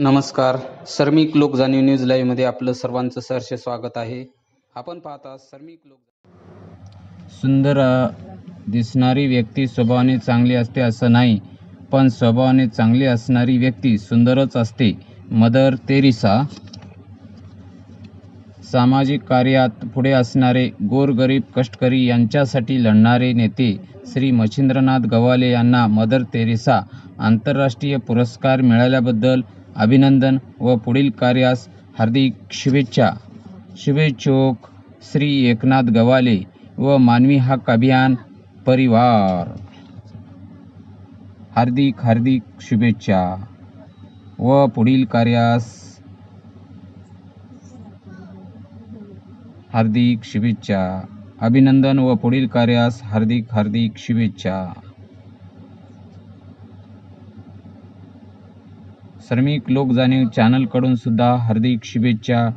नमस्कार. सर्मिक लोक जाणीव न्यूज लाईव्हमध्ये आपलं सर्वांचं सहर्ष स्वागत आहे. आपण पाहता सर्मिक लोक सुंदर दिसणारी व्यक्ती स्वभावाने चांगली असते असं नाही पण स्वभावाने चांगली असणारी व्यक्ती सुंदरच असते. मदर तेरिसा सामाजिक कार्यात पुढे असणारे गोरगरीब कष्टकरी यांच्यासाठी लढणारे नेते श्री मच्छिंद्रनाथ गवाले यांना मदर तेरेसा आंतरराष्ट्रीय पुरस्कार मिळाल्याबद्दल अभिनंदन व पुढील कार्यास हार्दिक शुभेच्छा. शुभेच्छोक श्री एकनाथ गवाले व मानवी हक्क अभियान परिवार. हार्दिक हार्दिक शुभेच्छा व पुढील कार्यास हार्दिक शुभेच्छा. अभिनंदन व पुढील कार्यास हार्दिक हार्दिक शुभेच्छा. श्रमिक लोक जाणीव चॅनलकडून सुद्धा हार्दिक शुभेच्छा